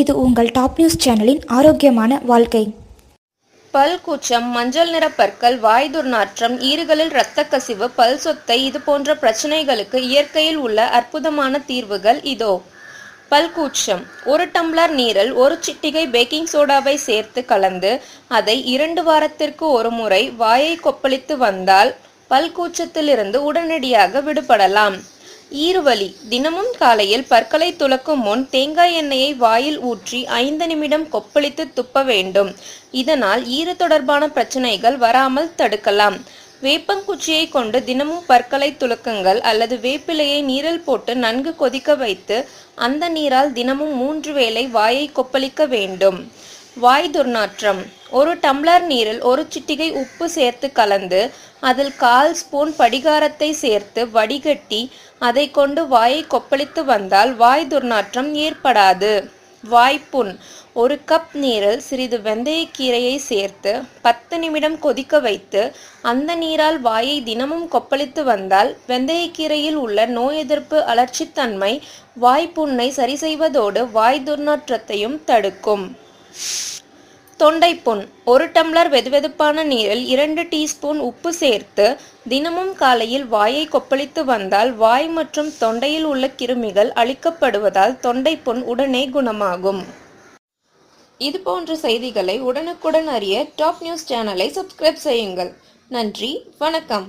இது உங்கள் top news சேனலின் ஆரோக்கியமான வாழ்க்கை. பல் கூச்சம் மஞ்சள் நிற பற்கள் வாய் துர்நாற்றம் ஈறுகளில் இரத்த கசிவு பல் சொத்தை இது போன்ற பிரச்சனைகளுக்கு இயற்கையில் உள்ள அற்புதமான தீர்வுகள் இதோ. பல் கூச்சம் ஒரு டம்ளர் நீரில் ஒரு சிட்டிகை பேக்கிங் சோடாவை சேர்த்து கலந்து அதை இரண்டு வாரத்திற்கு ஒரு முறை வாயை கொப்பளித்து வந்தால் பல் கூச்சத்திலிருந்து உடனடியாக விடுபடலாம். ஈறுவலி. தினமும் காலையில் பற்களை துளக்கும் முன் தேங்காய் எண்ணெயை வாயில் ஊற்றி ஐந்து நிமிடம் கொப்பளித்து துப்ப வேண்டும். இதனால் ஈறு தொடர்பான பிரச்சனைகள் வராமல் தடுக்கலாம். வேப்பங்குச்சியை கொண்டு தினமும் பற்களை துளக்குங்கள் அல்லது வேப்பிலையை நீரில் போட்டு நன்கு கொதிக்க வைத்து அந்த நீரால் தினமும் மூன்று வேளை வாயை கொப்பளிக்க வேண்டும். வாய் துர்நாற்றம். ஒரு டம்ளர் நீரில் ஒரு சிட்டிகை உப்பு சேர்த்து கலந்து அதில் கால் ஸ்பூன் படிகாரத்தை சேர்த்து வடிகட்டி அதை கொண்டு வாயை கொப்பளித்து வந்தால் வாய் துர்நாற்றம் ஏற்படாது. வாய்ப்புண் ஒரு கப் நீரில் சிறிது வெந்தயக்கீரையை சேர்த்து பத்து நிமிடம் கொதிக்க வைத்து அந்த நீரால் வாயை தினமும் கொப்பளித்து வந்தால் வெந்தயக்கீரையில் உள்ள நோய் எதிர்ப்பு அலர்ச்சித்தன்மை வாய்ப்புண்ணை சரி செய்வதோடு வாய் துர்நாற்றத்தையும் தடுக்கும். தொண்டை புண் ஒரு டம்ளர் வெதுவெதுப்பான நீரில் இரண்டு டீஸ்பூன் உப்பு சேர்த்து தினமும் காலையில் வாயை கொப்பளித்து வந்தால் வாய் மற்றும் தொண்டையில் உள்ள கிருமிகள் அழிக்கப்படுவதால் தொண்டைப்புண் உடனே குணமாகும். இது போன்ற செய்திகளை உடனுக்குடன் அறிய டாப் நியூஸ் சேனலை சப்ஸ்கிரைப் செய்யுங்கள். நன்றி வணக்கம்.